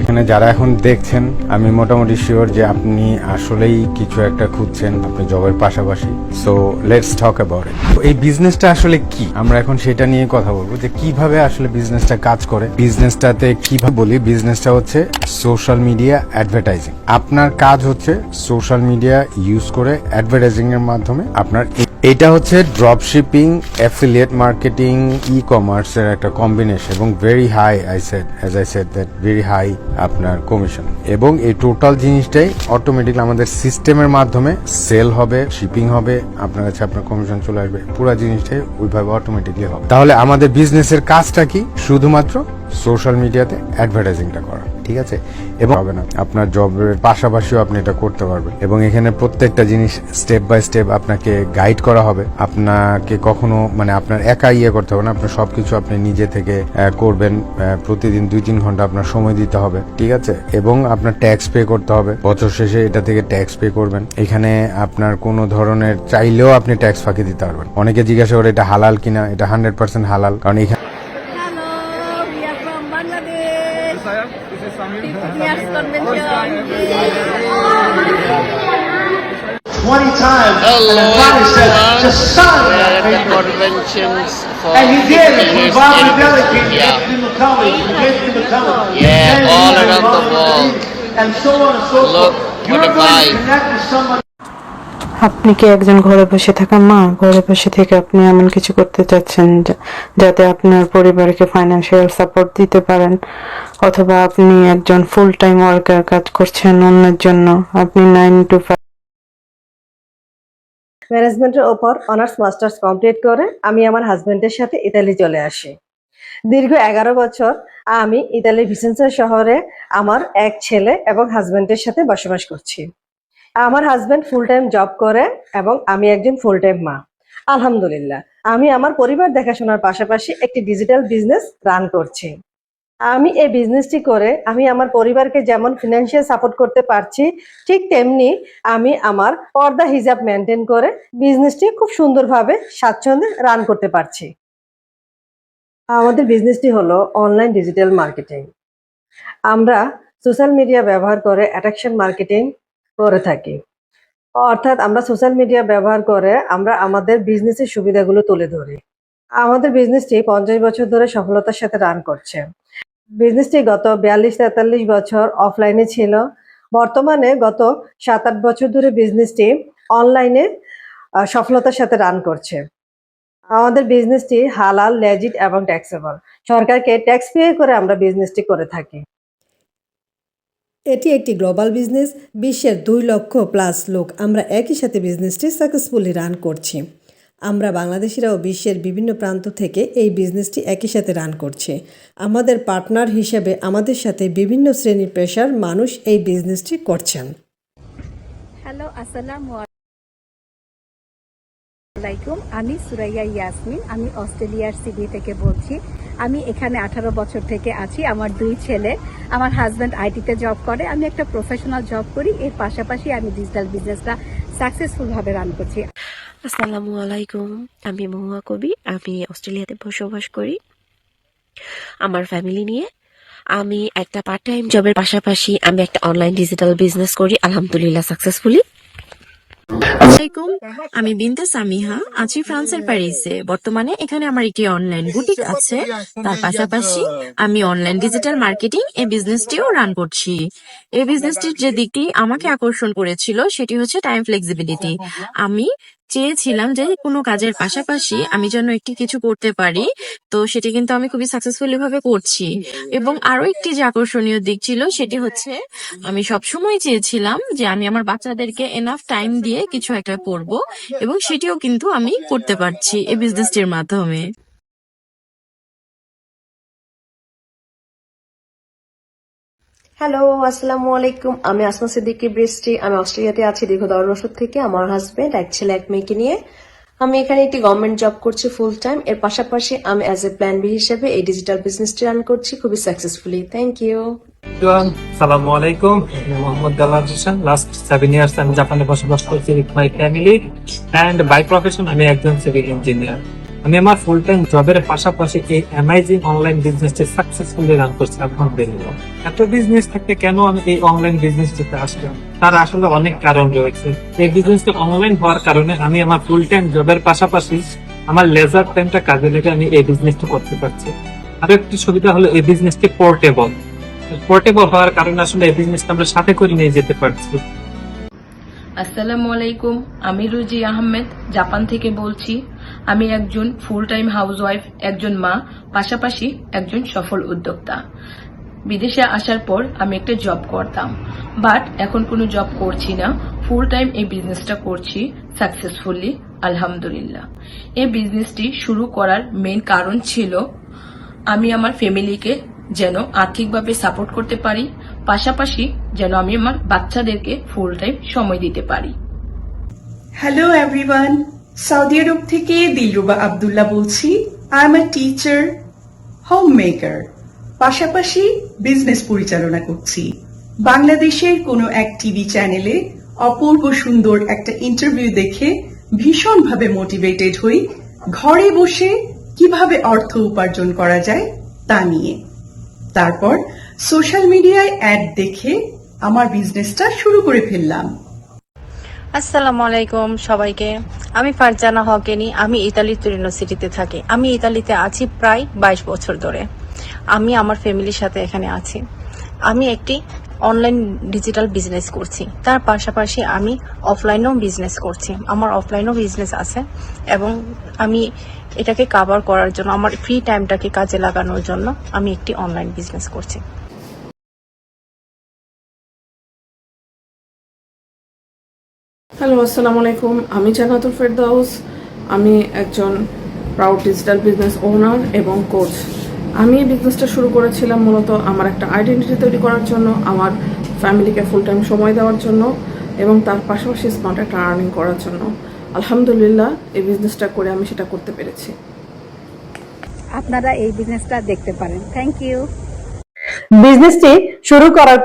এখানে যারা এখন দেখছেন, আমি মোটামুটি শিওর যে আপনি আসলেই কিছু একটা খুঁজছেন আপনি জবের পাশাপাশি। So let's talk about it এই বিজনেসটা আসলে কি? আমরা এখন সেটা নিয়ে কথা বলব যে কীভাবে আসলে বিজনেসটা কাজ করে। বিজনেসটাতে কীভাবে বলি? বিজনেসটা হচ্ছে সোশ্যাল মিডিয়া অ্যাডভার্টাইজিং আপনার কাজ হচ্ছে সোশ্যাল মিডিয়া ইউজ করে অ্যাডভার্টাইজিং এর মাধ্যমে আপনার এটা হচ্ছে drop shipping affiliate marketing e কমার্সের একটা কম্বিনেশন এবং very high I said as I said that very high আপনার কমিশন এবং এই টোটাল জিনিসটাই অটোমেটিকলি আমাদের সিস্টেমের মাধ্যমে সেল হবে শিপিং হবে, আপনার কাছে আপনার কমিশন চলে আসবে, পুরো জিনিসটাই ওইভাবে অটোমেটিকলি হবে। তাহলে আমাদের বিজনেসের কাজটা কি? শুধুমাত্র সোশ্যাল মিডিয়াতে অ্যাডভার্টাইজিংটা করা। ঠিক আছে? এবং হবে না। আপনার জবের পাশাপাশিও আপনি এটা করতে পারবেন। এবং এখানে প্রত্যেকটা জিনিস স্টেপ বাই স্টেপ আপনাকে গাইড করা হবে। আপনাকে কখনো মানে আপনার একা ইয়ে করতে হবে না। আপনার সবকিছু আপনি নিজে থেকে করবেন। প্রতিদিন দুই তিন ঘণ্টা আপনার সময় দিতে হবে। ঠিক আছে? এবং আপনার ট্যাক্স পে করতে হবে। বছর শেষে এটা থেকে ট্যাক্স পে করবেন। এখানে আপনার কোনো ধরনের, চাইলেও আপনি ট্যাক্স ফাঁকি দিতে পারবেন। অনেকে জিজ্ঞাসা করে এটা হালাল কিনা? এটা হান্ড্রেড পার্সেন্ট হালাল। কারণ এখানে 20 times. Hello, and finally said, just sign that at paper. conventions for And he did it 50 from Bobby. Delicate, Yeah. Anthony McCulley, Anthony McCulley. Yeah, all around the world. And so on and so Look, forth. You're going to connect with somebody আপনি কি একজন ঘরে বসে থাকা মা? ঘরে বসে থেকে আপনি এমন কিছু করতে চাচ্ছেন যাতে আপনার পরিবারকে ফাইন্যান্সিয়াল সাপোর্ট দিতে পারেন? অথবা আপনি একজন ফুল টাইম ওয়ার্কার কাজ করছেন অন্যের জন্য, আপনি নাইন টু ফাইভ ম্যানেজমেন্টের ওপর অনার্স, মাস্টার্স কমপ্লিট করে আমি আমার হাজব্যান্ডের সাথে ইতালি চলে আসি। দীর্ঘ এগারো বছর আমি ইতালির ভিসেন্সা শহরে আমার এক ছেলে এবং হাজবেন্ডের সাথে বসবাস করছি। আমার হাজব্যান্ড ফুল টাইম জব করে এবং আমি একজন ফুল টাইম মা। আলহামদুলিল্লাহ, আমি আমার পরিবার দেখাশোনার পাশাপাশি একটি ডিজিটাল বিজনেস রান করছি। আমি এই বিজনেসটি করে আমি আমার পরিবারকে যেমন ফিনান্সিয়াল সাপোর্ট করতে পারছি, ঠিক তেমনি আমি আমার পর্দা হিজাব মেনটেন করে বিজনেসটি খুব সুন্দরভাবে, স্বাচ্ছন্দ্যে রান করতে পারছি। আমাদের বিজনেসটি হলো অনলাইন ডিজিটাল মার্কেটিং আমরা সোশ্যাল মিডিয়া ব্যবহার করে অ্যাট্রাকশন মার্কেটিং করে থাকি। অর্থাৎ আমরা সোশ্যাল মিডিয়া ব্যবহার করে আমরা আমাদের বিজনেসের সুবিধাগুলো তুলে ধরি। আমাদের বিজনেসটি পঞ্চাশ বছর ধরে সফলতার সাথে রান করছে। বিজনেসটি গত বিয়াল্লিশ, তেতাল্লিশ বছর অফলাইনে ছিল। বর্তমানে গত সাত আট বছর ধরে বিজনেসটি অনলাইনে সফলতার সাথে রান করছে। আমাদের বিজনেসটি হালাল লেজিট এবং ট্যাক্সেবল সরকারকে ট্যাক্স পে করে আমরা বিজনেসটি করে থাকি। এটি একটি গ্লোবাল বিজনেস, বিশ্বের দুই লক্ষ প্লাস লোক। আমরা একই সাথে বিজনেসটি সাকসেসফুলি রান করছি। আমরা বাংলাদেশিরাও বিশ্বের বিভিন্ন প্রান্ত থেকে এই বিজনেসটি একই সাথে রান করছে। আমাদের পার্টনার হিসেবে আমাদের সাথে বিভিন্ন শ্রেণির পেশার মানুষ এই বিজনেসটি করছেন। হ্যালো, আসসালামু আলাইকুম। আমি সুরাইয়া ইয়াসমিন। আমি অস্ট্রেলিয়ার সিডনি থেকে বলছি। আমি এখানে আঠারো বছর থেকে আছি, আমার দুই ছেলে। আমার হাজব্যান্ড আইটিতে জব করে, আমি একটা প্রফেশনাল জব করি, এর পাশাপাশি আমি ডিজিটাল বিজনেসটা সাকসেসফুল ভাবে রান করছি। আসসালামু আলাইকুম, আমি মহুয়া কবি, আমি অস্ট্রেলিয়াতে বসবাস করি। আমার ফ্যামিলি নিয়ে আমি একটা পার্ট টাইম জবের পাশাপাশি আমি একটা অনলাইন ডিজিটাল বিজনেস করি, আলহামদুলিল্লাহ সাকসেসফুলি আসসালামাইকুম আমি বিনতে সামিহা, আছি ফ্রান্সের প্যারিসে। বর্তমানে এখানে আমার একটি অনলাইন বুটিক আছে। তার পাশাপাশি আমি অনলাইন ডিজিটাল মার্কেটিং এই বিজনেসটিও রান করছি। এই বিজনেসটির যে দিকটি আমাকে আকর্ষণ করেছিল, সেটি হচ্ছে টাইম ফ্লেক্সিবিলিটি। আমি চেয়েছিলাম যে কোনো কাজের পাশাপাশি আমি যেন একটি কিছু করতে পারি। তো সেটি কিন্তু আমি খুবই সাকসেসফুলি ভাবে করছি। এবং আরও একটি যে আকর্ষণীয় দিক ছিল সেটি হচ্ছে, আমি সবসময় চেয়েছিলাম যে আমি আমার বাচ্চাদেরকে এনাফ টাইম দিয়ে কিছু একটা করব এবং সেটিও কিন্তু আমি করতে পারছি এই বিজনেসটির মাধ্যমে। হ্যালো আসসালামু আলাইকুম। আমি আসমা সিদ্দিকী, বৃষ্টি। আমি অস্ট্রেলিয়াতে আছি দীর্ঘ দশ বছর থেকে। আমার হাজবেন্ড এক ছেলে, এক মেয়েকে নিয়ে। আমি এখানে একটি গভর্নমেন্ট জব করছি ফুল টাইম এর পাশাপাশি আমি অ্যাজ এ প্ল্যান বি হিসেবে এই ডিজিটাল বিজনেসটি রান করছি খুবই সাকসেসফুলি থ্যাংক ইউ. সালামু আলাইকুম। মোহাম্মদ দালাল হোসেন। লাস্ট সেভেন ইয়ার্স আমি জাপানে বসবাস করছি with my family and by profession আমি একজন সিভিল ইঞ্জিনিয়ার আমি আমার ফুল টাইম জবের পাশাপাশি এই অ্যামাইজিং অনলাইন বিজনেসটি সাকসেসফুলি রান করছি আলহামদুলিল্লাহ এত বিজনেস থাকতে কেন আমি এই অনলাইন বিজনেসটিতে আসলাম? তার আসলে অনেক কারণ রয়েছে। এই বিজনেসটি অনলাইন হওয়ার কারণে আমি আমার ফুল টাইম জবের পাশাপাশি আমার লেজার টাইমটা কাজে লেগে আমি এই বিজনেসটা করতে পারছি। আরও একটি সুবিধা হলো এই বিজনেসটি পোর্টেবল পোর্টেবল হওয়ার কারণে আসলে এই বিজনেসটা আমরা সাথে করে নিয়ে যেতে পারছি। আসসালামু আলাইকুম, আমি রুজি আহমেদ, জাপান থেকে বলছি। আমি একজন ফুল টাইম হাউসওয়াইফ একজন মা, পাশাপাশি একজন সফল উদ্যোক্তা। বিদেশে আসার পর আমি একটা জব করতাম। বাট এখন কোনো জব করছি না। ফুল টাইম এই বিজনেসটা করছি সাকসেসফুলি আলহামদুলিল্লাহ। এই বিজনেসটি শুরু করার মেন কারণ ছিল আমি আমার ফ্যামিলিকে যেন আর্থিকভাবে সাপোর্ট করতে পারি, পাশাপাশি যেন আমি আমার বাচ্চাদেরকে ফুল টাইম সময় দিতে পারি। হ্যালো এভরিওয়ান সৌদি আরব থেকে দিলরুবা আব্দুল্লাহ বলছি I am a teacher homemaker পাশাপাশি বিজনেস পরিচালনা করছি। বাংলাদেশের কোনো এক টিভি চ্যানেলে অপূর্ব সুন্দর একটা ইন্টারভিউ দেখে ভীষণভাবে মোটিভেটেড হই, ঘরে বসে কীভাবে অর্থ উপার্জন করা যায় তা নিয়ে। তারপর সোশ্যাল মিডিয়ায় অ্যাড দেখে আমার বিজনেসটা শুরু করে ফেললাম। আসসালামু আলাইকুম সবাইকে। আমি ফারজানা হকেনি, আমি ইতালির তুরিনো সিটিতে থাকি। আমি ইতালিতে আছি প্রায় বাইশ বছর ধরে। আমি আমার ফ্যামিলির সাথে এখানে আছি। আমি একটি অনলাইন ডিজিটাল বিজনেস করছি। তার পাশাপাশি আমি অফলাইনেও বিজনেস করছি। আমার অফলাইনেও বিজনেস আছে এবং আমি এটাকে কাভার করার জন্য, আমার ফ্রি টাইমটাকে কাজে লাগানোর জন্য আমি একটি অনলাইন বিজনেস করছি। হ্যালো আসসালামু আলাইকুম। আমি জান্নাতুল ফেরদাউস। আমি একজন প্রাউড ডিজিটাল বিজনেস ওনার এবং কোচ আমি এই বিজনেসটা শুরু করেছিলাম মূলত আমার একটা আইডেন্টিটি তৈরি করার জন্য আমার ফ্যামিলিকে ফুল টাইম সময় দেওয়ার জন্য এবং তার পাশাপাশি স্মার্ট একটা আর্নিং করার জন্য। আলহামদুলিল্লাহ এই বিজনেসটা করে আমি সেটা করতে পেরেছি। আপনারা এই বিজনেসটা দেখতে পারেন। থ্যাংক ইউ বিজনেসটি শুরু করার